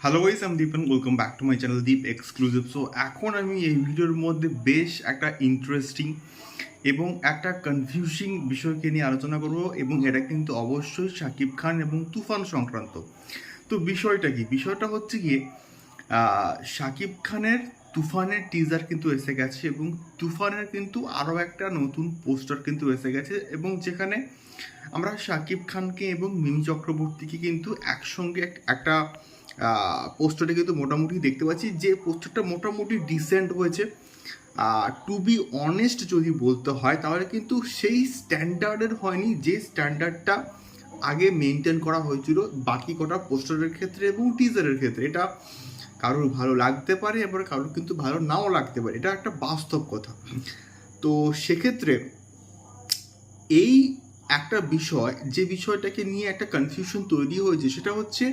Hello guys আমি Dipan welcome back to my channel Deep exclusive so এখন আমি এই ভিডিওর মধ্যে বেশ একটা ইন্টারেস্টিং এবং একটা কনফিউজিং বিষয়কে নিয়ে আলোচনা করব এবং এটা কিন্তু অবশ্যই শাকিব খান এবং তুফান সংক্রান্ত। তো বিষয়টা কি? বিষয়টা হচ্ছে গিয়ে শাকিব খানের তুফানের টিজার কিন্তু এসে গেছে এবং তুফানের কিন্তু আরও একটা নতুন পোস্টার কিন্তু এসে গেছে এবং যেখানে আমরা শাকিব খানকে এবং মিমি চক্রবর্তীকে কিন্তু একসঙ্গে একটা পোস্টারটা কিন্তু মোটামুটি দেখতে পাচ্ছি যে পোস্টারটা মোটামুটি ডিসেন্ট হয়েছে। টু বি অনেস্ট যদি বলতে হয়, তাহলে কিন্তু সেই স্ট্যান্ডার্ডের হয়নি, যে স্ট্যান্ডার্ডটা আগে মেনটেন করা হয়েছিল বাকি কটা পোস্টারের ক্ষেত্রে এবং টিজারের ক্ষেত্রে। এটা কারোর ভালো লাগতে পারে এবার কারোর কিন্তু ভালো নাও লাগতে পারে। এটা একটা বাস্তব কথা। তো সেক্ষেত্রে এই একটা বিষয়, যে বিষয়টাকে নিয়ে একটা কনফিউশন তৈরি হয়েছে, সেটা হচ্ছে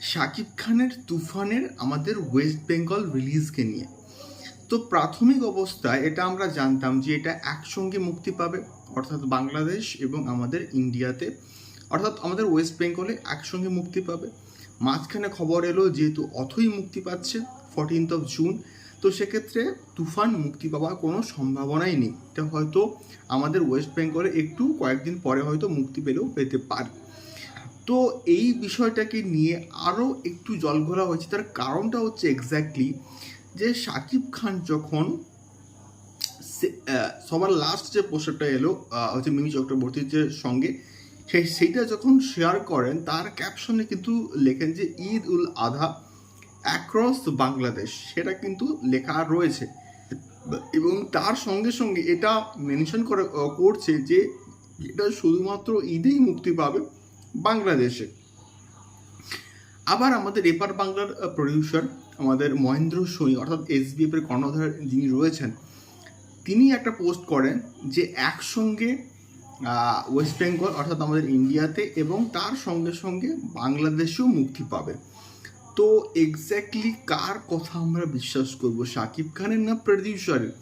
শাকিব খানের তুফানের আমাদের ওয়েস্ট বেঙ্গল রিলিজকে নিয়ে। তো প্রাথমিক অবস্থায় এটা আমরা জানতাম যে এটা একসঙ্গে মুক্তি পাবে, অর্থাৎ বাংলাদেশ এবং আমাদের ইন্ডিয়াতে। অর্থাৎ আমাদের ওয়েস্ট বেঙ্গলে একসঙ্গে মুক্তি পাবে। মাঝখানে খবর এলো যেহেতু অথই মুক্তি পাচ্ছে ফোরটিন্থ অফ জুন তো সেক্ষেত্রে তুফান মুক্তি পাওয়ার কোনো সম্ভাবনাই নেই। এটা হয়তো আমাদের ওয়েস্ট বেঙ্গলে একটু কয়েকদিন পরে হয়তো মুক্তি পেলেও পেতে পারে। তো এই বিষয়টাকে নিয়ে আরও একটু জল ঘোলা হয়েছে। তার কারণটা হচ্ছে এক্স্যাক্টলি যে শাকিব খান যখন সে- সবার লাস্ট যে পোস্টারটা এলো হচ্ছে মিমি চক্রবর্তীর যে সঙ্গে সেই সেইটা যখন শেয়ার করেন, তার ক্যাপশনে কিন্তু লেখেন যে, ঈদ উল আধা অ্যাক্রস বাংলাদেশ। সেটা কিন্তু লেখা রয়েছে। এবং তার সঙ্গে সঙ্গে এটা মেনশন করে করছে যে, এটা শুধুমাত্র ঈদেই মুক্তি পাবে। বাংলাদেশে। আবার আমাদের এপার বাংলার প্রডিউসার আমাদের মহেন্দ্র সোই অর্থাৎ এসবিএফ এর কর্ণধার যিনি রয়েছেন, তিনি একটা পোস্ট করেন যে একসঙ্গে ওয়েস্ট বেঙ্গল অর্থাৎ আমাদের ইন্ডিয়াতে এবং তার সঙ্গে সঙ্গে বাংলাদেশেও মুক্তি পাবে। তো এক্স্যাক্টলি কার কথা আমরা বিশ্বাস করব? শাকিব খানের না প্রডিউসারের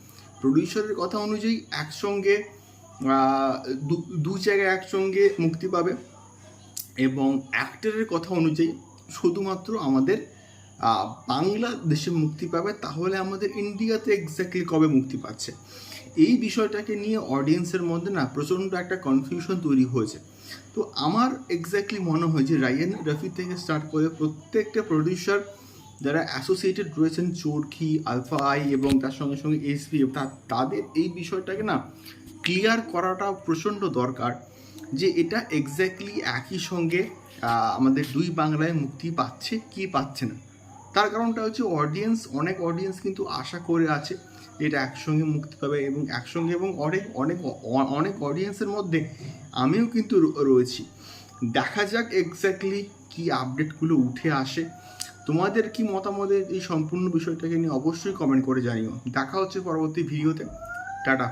প্রডিউসারের কথা অনুযায়ী একসঙ্গে দু জায়গায় একসঙ্গে মুক্তি পাবে। এবং অ্যাক্টরের কথা অনুযায়ী শুধুমাত্র আমাদের বাংলাদেশে মুক্তি পাবে, তাহলে আমাদের ইন্ডিয়াতে এক্স্যাক্টলি কবে মুক্তি পাচ্ছে? এই বিষয়টাকে নিয়ে অডিয়েন্সের মধ্যে না প্রচণ্ড একটা কনফিউশন তৈরি হয়েছে। তো আমার এক্স্যাক্টলি মনে হয় যে রায়ান রফি থেকে স্টার্ট করে প্রত্যেকটা প্রডিউসার যারা অ্যাসোসিয়েটেড রয়েছেন চোরখি আলফা আই এবং তার সঙ্গে সঙ্গে এসপিএফ তাদের এই বিষয়টাকে না ক্লিয়ার করাটা প্রচণ্ড দরকার। যে এটা এক্স্যাক্টলি একই সঙ্গে আমাদের দুই বাংলায় মুক্তি পাচ্ছে কি পাচ্ছে না। তার কারণটা হচ্ছে অডিয়েন্স অনেক অডিয়েন্স কিন্তু আশা করে আছে যে এটা একসঙ্গে মুক্তি পাবে এবং একসঙ্গে এবং অনেক অনেক অনেক অডিয়েন্সের মধ্যে আমিও কিন্তু রয়েছি। দেখা যাক এক্স্যাক্টলি কি আপডেটগুলো উঠে আসে। তোমাদের কি মতামতের এই সম্পূর্ণ বিষয়টাকে নিয়ে অবশ্যই কমেন্ট করে জানিও। দেখা হচ্ছে পরবর্তী ভিডিওতে টাটা।